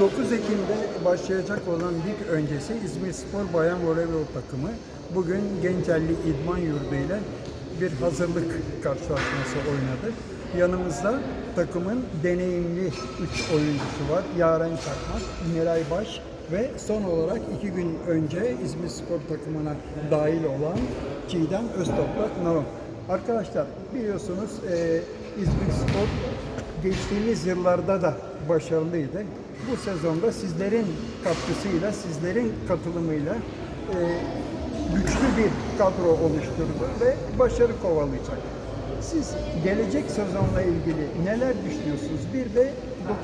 9 Ekim'de başlayacak olan lig öncesi İzmir Spor Bayan Voleybol takımı bugün Gencelli İdman Yurdu ile bir hazırlık karşılaşması oynadı. Yanımızda takımın deneyimli 3 oyuncusu var. Yaren Çakmak, Miray Baş ve son olarak iki gün önce İzmir Spor takımına dahil olan Çiğdem Öztoprak Navım. Arkadaşlar biliyorsunuz e, İzmir Spor geçtiğimiz yıllarda da başarılıydı. Bu sezonda sizlerin katkısıyla, sizlerin katılımıyla e, güçlü bir kadro oluşturdu ve başarı kovalayacak. Siz gelecek sezonla ilgili neler düşünüyorsunuz? Bir de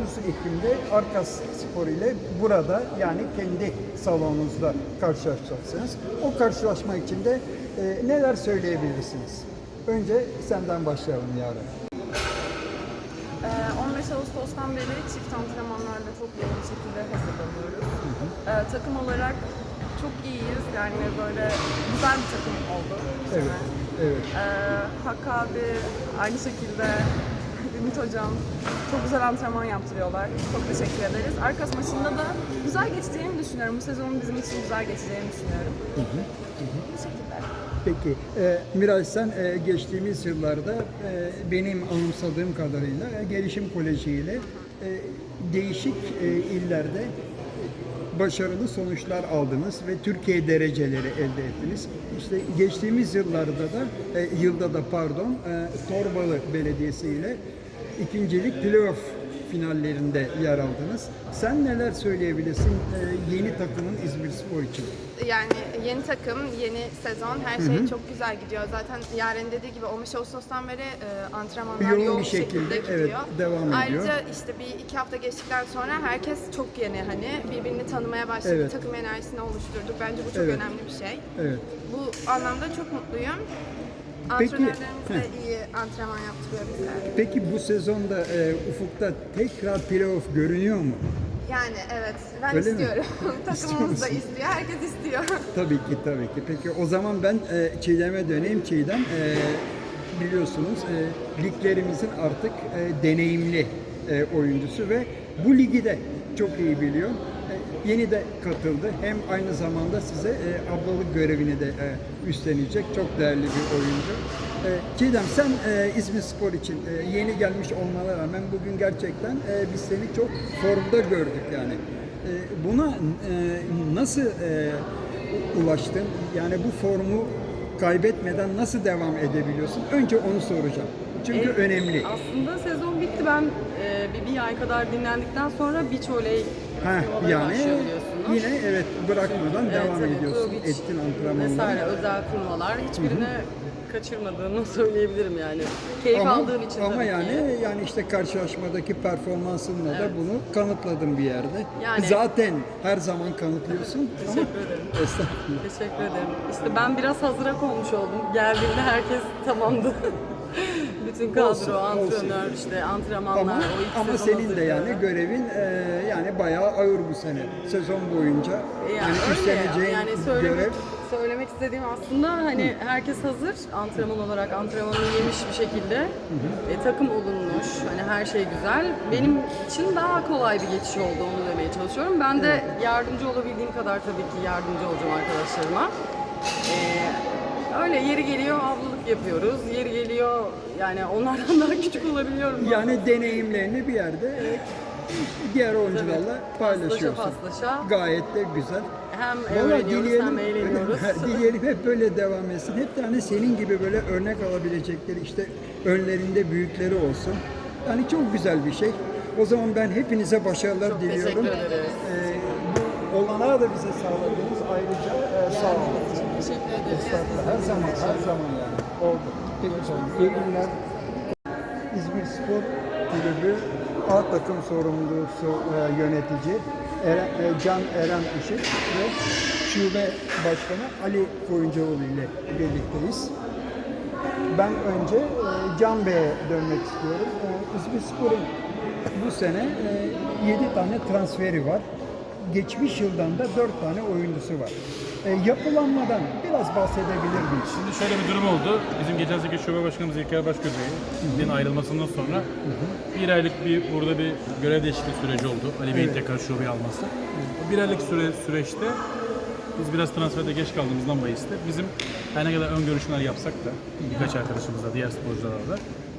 9 Ekim'de Arkas Spor ile burada yani kendi salonunuzda karşılaşacaksınız. O karşılaşma için de e, neler söyleyebilirsiniz? Önce senden başlayalım yarın. 15 Ağustos'tan beri çift antrenmanlarla çok yoğun bir şekilde hazırlanıyoruz. Ee, takım olarak çok iyiyiz. Yani böyle güzel bir takım oldu bu Evet, sene. evet. Ee, Hakkı abi aynı şekilde Ümit hocam çok güzel antrenman yaptırıyorlar. Çok teşekkür ederiz. Arkas maçında da güzel geçeceğini düşünüyorum. Bu sezonun bizim için güzel geçeceğini düşünüyorum. Peki, e, Miray sen e, geçtiğimiz yıllarda e, benim anımsadığım kadarıyla e, Gelişim Koleji ile e, değişik e, illerde e, başarılı sonuçlar aldınız ve Türkiye dereceleri elde ettiniz. İşte geçtiğimiz yıllarda da, e, yılda da pardon, e, Torbalı Belediyesi ile ikincilik playoff finallerinde yer aldınız. Sen neler söyleyebilirsin e, yeni takımın İzmir Spor için? Yani yeni takım, yeni sezon her şey çok güzel gidiyor. Zaten Yaren dediği gibi 15 Ağustos'tan beri e, antrenmanlar Yoğun yoğun bir şekilde, şekilde evet, gidiyor. devam ediyor. Ayrıca işte bir iki hafta geçtikten sonra herkes çok yeni hani birbirini tanımaya başladı. Evet. Takım enerjisini oluşturduk. Bence bu çok Evet. önemli bir şey. Evet. Bu anlamda çok mutluyum. Peki, Antrenörlerimiz de iyi antrenman yaptırıyor bize. Peki bu sezonda e, ufukta tekrar playoff görünüyor mu? Yani evet ben Öyle mi? istiyorum. İstiyor Takımımız da musun? istiyor. Herkes istiyor. Tabii ki tabii ki. Peki o zaman ben e, Çiğdem'e döneyim. Çiğdem e, biliyorsunuz e, liglerimizin artık e, deneyimli e, oyuncusu ve bu ligi de çok iyi biliyor. Yeni de katıldı. Hem aynı zamanda size e, ablalık görevini de e, üstlenecek. Çok değerli bir oyuncu. E, Çiğdem sen e, İzmir Spor için e, yeni gelmiş olmana rağmen bugün gerçekten e, biz seni çok formda gördük yani. E, buna e, nasıl e, ulaştın? Yani bu formu kaybetmeden nasıl devam edebiliyorsun? Önce onu soracağım. Çünkü E, önemli. Aslında sezon bitti. Ben e, bir, bir ay kadar dinlendikten sonra beach voley Ha, yani yine evet bırakmadan Evet, devam tabii, ediyorsun. beach Ettin antrenmanları. Vesaire özel turnuvalar. Hiçbirini kaçırmadığımı söyleyebilirim yani. Keyif Ama, aldığım için ama tabii yani ki. yani işte karşılaşmadaki performansınla da Evet. bunu kanıtladın bir yerde. Yani- Zaten her zaman kanıtlıyorsun. Teşekkür ederim. Estağfurullah. Teşekkür ederim. İşte ben biraz hazıra konmuş oldum. Geldiğimde herkes tamamdı. Bütün kadro, Olsun, antrenör, işte antrenmanlar, Ama, o ama senin de yani görevin e, yani bayağı ağır bu sene. Sezon boyunca. Yani, yani üstleneceğin yani söylemek, görev. söylemek istediğim aslında hani herkes hazır antrenman olarak antrenmanını yemiş bir şekilde. E, takım olunmuş hani her şey güzel. Benim için daha kolay bir geçiş oldu onu demeye çalışıyorum. Ben de yardımcı olabildiğim kadar tabii ki yardımcı olacağım arkadaşlarıma. E, öyle yeri geliyor ablalık yapıyoruz yeri geliyor yani onlardan daha küçük olabiliyorum bazen. yani deneyimlerini bir yerde diğer oyuncularla paylaşıyorsun. paslaşa Gayet de güzel. hem öğreniyoruz hem eğleniyoruz. dileyelim hep böyle devam etsin. Hep tane senin gibi böyle örnek alabilecekleri işte önlerinde büyükleri olsun. Yani çok güzel bir şey. O zaman ben hepinize başarılar Çok diliyorum. teşekkür ederiz. Ee, bu olanağı da bize sağladınız. Ayrıca e, sağ olun. Teşekkür ederiz. Estağfurullah. Her zaman, her zaman yani. Oldu. Peki canım. İyi günler. İzmir Spor Kulübü A takım sorumlusu e, yönetici Eren, e, Can Eren Işık ve şube başkanı Ali Koyuncaoğlu ile birlikteyiz. Ben önce e, Can Bey'e dönmek istiyorum. E, İzmir Spor'un bu sene 7 tane transferi var. Geçmiş yıldan da 4 tane oyuncusu var. E, yapılanmadan biraz bahsedebilir miyiz? Şimdi şöyle bir durum oldu. Bizim geçen sene şube başkanımız İlker Başgözey'in ayrılmasından sonra bir aylık bir burada bir görev değişikliği süreci oldu. Ali Bey'in tekrar şubeyi alması. O bir aylık süre, süreçte biz biraz transferde geç kaldığımızdan bahiste bizim her ne kadar ön görüşmeler yapsak da birkaç arkadaşımızla, diğer sporcularla da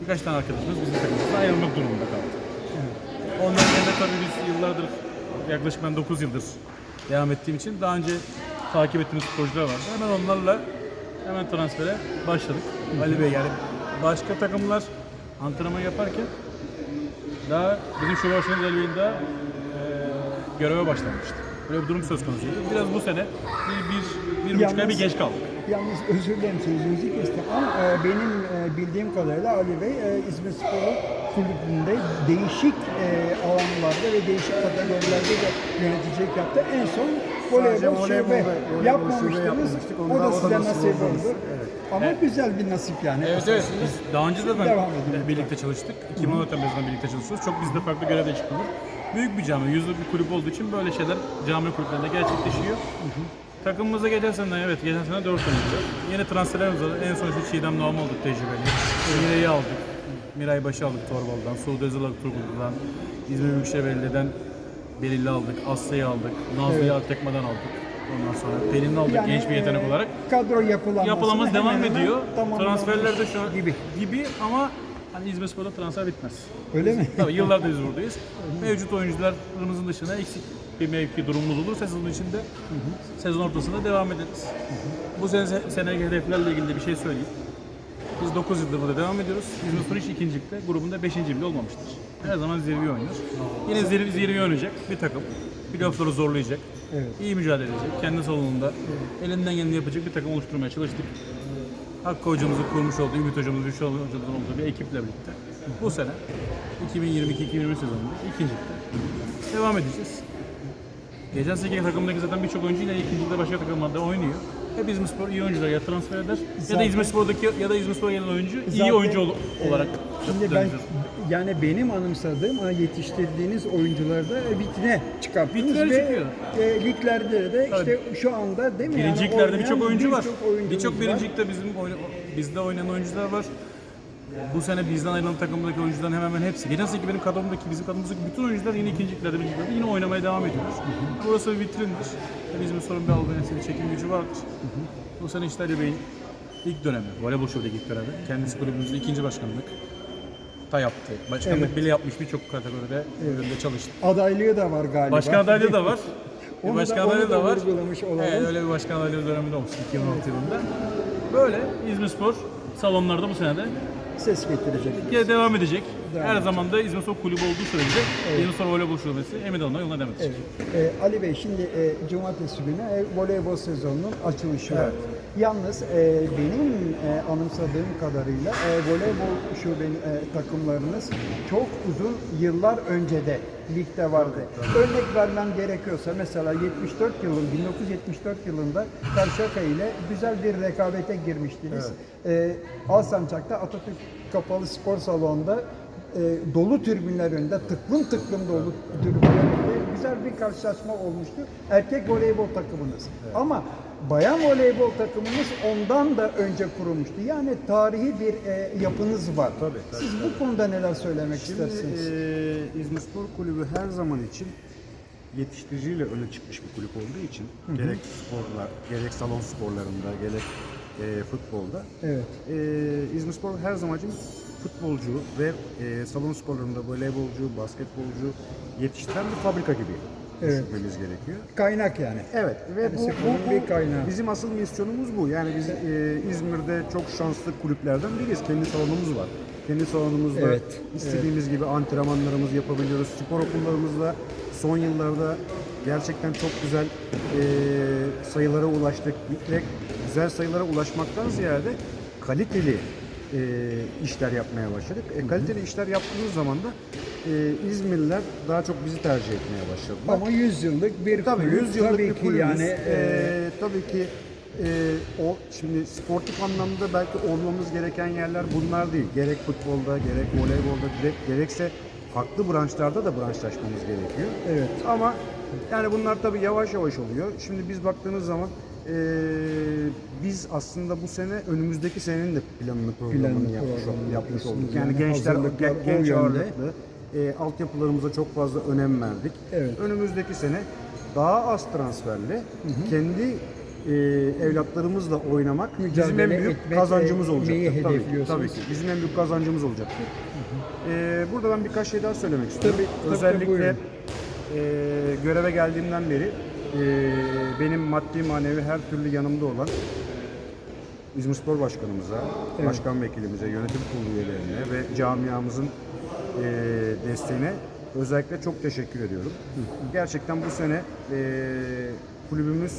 birkaç tane arkadaşımız bizim takımımızdan ayrılmak durumunda kaldı. Ondan yerine tabii biz yıllardır, yaklaşık ben 9 yıldır devam ettiğim için daha önce takip ettiğimiz sporcular vardı. Hemen onlarla hemen transfere başladık. Ali Bey yani başka takımlar antrenman yaparken daha bizim şube başkanımız Ali Bey'in daha e, göreve başlamıştı. Böyle bir durum söz konusuydu. Biraz bu sene bir, bir, bir buçuk ay bir geç kaldık. Yalnız özür dilerim sözünüzü kestim ama e, benim e, bildiğim kadarıyla Ali Bey e, İzmir Spor Kulübü'nde değişik e, alanlarda ve değişik kategorilerde de yöneticilik yaptı. En son voleybol şube yapmamıştınız. O da o da size nasip oldu. Ama güzel bir nasip yani. Evet evet. Biz daha önce de ben Devam edin. birlikte çalıştık. 2014'ten beri birlikte çalışıyoruz. Çok bizde farklı görev değişikliği var. Büyük bir cami, yüzlü bir kulüp olduğu için böyle şeyler cami kulüplerinde gerçekleşiyor. Takımımıza geçen sene evet geçen sene 4 oyuncu. Yeni transferlerimiz var. En son işte Çiğdem Doğum olduk tecrübeli. Miray'ı aldık. Miray Baş'ı aldık Torbalı'dan. Suudi Özal aldık Turgutlu'dan. İzmir Büyükşehir Belediye'den Belil'i aldık. Asya'yı aldık. Nazlı'yı evet. Tekma'dan aldık. Ondan sonra Pelin'i aldık Yani, genç bir yetenek e, olarak. Kadro yapılanması Yapılamız devam ediyor. tamamlanmış Transferlerde şu an gibi. gibi ama hani İzmir Spor'da transfer bitmez. Öyle mi? Tabii yıllardır biz buradayız. Mevcut oyuncularımızın dışında eksik bir mevki durumumuz olur. Sezon içinde, sezon ortasında devam ederiz. Bu sene seneki hedeflerle ilgili de bir şey söyleyeyim. Biz 9 yıldır burada devam ediyoruz. İzmir Spor hiç ikincilikte, grubunda 5. bile olmamıştır. Her zaman zirve oynuyor. Yine zirve, zirve oynayacak bir takım. Playoff'ları zorlayacak. Evet. İyi mücadele edecek. Kendi salonunda elinden geleni yapacak bir takım oluşturmaya çalıştık. Hakkı hocamızın kurmuş olduğu, Ümit hocamızın, Rüştü hocamızın olduğu bir ekiple birlikte bu sene 2022-2023 sezonunda ikincilikte devam edeceğiz. Geçen seneki takımdaki zaten birçok oyuncu yine ikincilikte başka takımlarda oynuyor. Hep İzmirspor iyi oyuncular ya transfer eder ya Zaten- da İzmirspor'daki ya da İzmirspor'a gelen oyuncu iyi Zaten, oyuncu ol- olarak Şimdi ben. Yani benim anımsadığım ha, yetiştirdiğiniz oyuncuları da vitrine çıkarttınız ve çıkıyor. e, liglerde de işte şu anda değil mi? Yani Birinciliklerde oynayan birçok oyuncu var. birçok oyuncumuz Birçok var. birincilikte bizim oyna- bizde oynayan oyuncular var. Bu sene bizden ayrılan takımdaki oyuncuların hemen hemen hepsi. Geçen seneki benim kadromdaki, bizim kadromuzdaki bütün oyuncular yine ikinciliklerde, birinciliklerde yine oynamaya devam ediyoruz. Burası bir vitrindir. Bizim sorun bir algı çekim gücü vardır. Bu sene işte Ali Bey'in ilk dönemi, voleybol şovdaki ilk dönemi. Kendisi kulübümüzde ikinci başkanlık da yaptı. Başkanlık Evet. bile yapmış birçok kategoride bölümde çalıştı. Adaylığı da var galiba. Başkan adaylığı da var. Onu Bir da- başkan onu adaylığı da da var. vurgulamış olalım. Evet, öyle bir başkan adaylığı döneminde olmuş 2016 yılında. Böyle İzmirspor salonlarda bu sene de Ses getirecek. Türkiye devam edecek. Devam Her zaman da İzmirspor kulübü olduğu sürece İzmirspor Voleybol Şubesi Emin Alan'a yoluna devam edecek. Evet. Ee, Ali Bey şimdi e, cumartesi günü e, voleybol sezonunun açılışı var. Yalnız e, benim e, anımsadığım kadarıyla e, voleybol şube e, takımlarınız çok uzun yıllar önce de ligde vardı. Örnek vermem gerekiyorsa mesela 74 yılın 1974 yılında Karşıyaka ile güzel bir rekabete girmiştiniz. E, Alsancak'ta Atatürk Kapalı Spor Salonu'nda e, dolu tribünler önünde tıklım tıklım dolu tribünler önünde güzel bir karşılaşma olmuştu. Erkek voleybol takımınız. Ama bayan voleybol takımımız ondan da önce kurulmuştu. Yani tarihi bir e, yapınız var. Tabii, tabii, Siz bu konuda neler söylemek Şimdi istersiniz? e, İzmir Spor Kulübü her zaman için yetiştiriciyle öne çıkmış bir kulüp olduğu için gerek sporlar, gerek salon sporlarında, gerek e, futbolda Evet. e, İzmir Spor her zaman için futbolcu ve e, salon sporlarında voleybolcu, basketbolcu yetiştiren bir fabrika gibi Evet. düşünmemiz gerekiyor. Kaynak yani. Evet ve Yani bu, sporun bu, bir bu kaynağı. bizim asıl misyonumuz bu. Yani biz e, İzmir'de çok şanslı kulüplerden biriyiz. Kendi salonumuz var. Kendi salonumuzda Evet, istediğimiz gibi antrenmanlarımızı yapabiliyoruz. Spor okullarımızda son yıllarda gerçekten çok güzel e, sayılara ulaştık. Ve güzel sayılara ulaşmaktan ziyade kaliteli e, işler yapmaya başladık. E, kaliteli işler yaptığımız zaman da e, İzmirliler daha çok bizi tercih etmeye başladılar. Ama 100 yıllık bir Tabii kulüp 100 yıllık tabii bir ki kulübüz. yani e, Ee, tabii ki e, o şimdi sportif anlamda belki olmamız gereken yerler bunlar değil. Gerek futbolda, gerek voleybolda, gerek, gerekse farklı branşlarda da branşlaşmamız gerekiyor. Evet. Ama yani bunlar tabii yavaş yavaş oluyor. Şimdi biz baktığınız zaman e, biz aslında bu sene önümüzdeki senenin de planını programını yapmış, programını yapmış olduk. Yani, gençler genç ağırlıklı e, altyapılarımıza çok fazla önem verdik. Evet. Önümüzdeki sene daha az transferle kendi e, evlatlarımızla oynamak bizim Mücadele en büyük kazancımız olacak. Tabii, tabii ki. Bizim en büyük kazancımız olacak. E, burada ben birkaç şey daha söylemek istiyorum. Tabii, Özellikle e, göreve geldiğimden beri e, benim maddi manevi her türlü yanımda olan İzmir Spor Başkanımıza, Başkan Vekilimize, yönetim kurulu üyelerine ve camiamızın e, desteğine özellikle çok teşekkür ediyorum. Gerçekten bu sene e, kulübümüz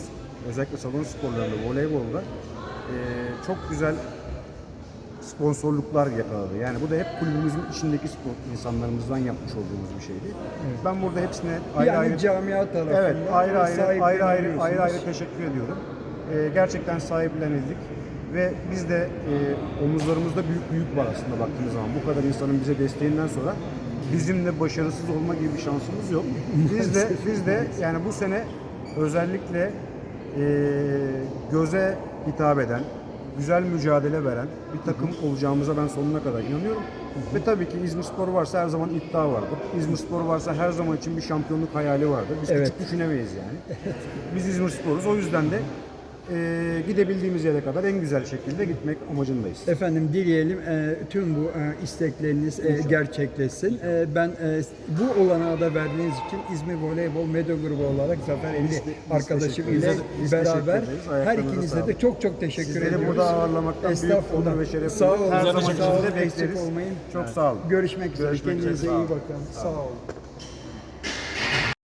özellikle salon sporlarında, voleybolda e, çok güzel sponsorluklar yakaladı. Yani bu da hep kulübümüzün içindeki spor insanlarımızdan yapmış olduğumuz bir şeydi. Ben burada hepsine ayrı yani ayrı camia tarafından Evet, ayrı ayrı ayrı ayrı ayrı ayrı teşekkür ediyorum. Ee, gerçekten sahiplenildik ve biz de e, omuzlarımızda büyük büyük var aslında baktığınız zaman. Bu kadar insanın bize desteğinden sonra bizim de başarısız olma gibi bir şansımız yok. Biz de biz de yani bu sene özellikle e, göze hitap eden, güzel mücadele veren bir takım olacağımıza ben sonuna kadar inanıyorum. Ve tabii ki İzmir Spor varsa her zaman iddia vardır. İzmir Spor varsa her zaman için bir şampiyonluk hayali vardır. Biz Evet. küçük düşünemeyiz yani. Biz İzmir Spor'uz. O yüzden de e, gidebildiğimiz yere kadar en güzel şekilde gitmek amacındayız. Efendim dileyelim e, tüm bu e, istekleriniz e, gerçekleşsin. E, ben e, bu olanağı da verdiğiniz için İzmir Voleybol Medya Grubu olarak Zafer Eli Biz arkadaşım ile beraber her ikinize de çok çok teşekkür Sizleri ediyoruz. burada ağırlamaktan büyük onur ve şeref Sağ olun. Her zaman Eksik bekleriz. olmayın. Çok sağ olun. Görüşmek üzere. Görüşmek üzere. Kendinize iyi bakın. Sağ olun.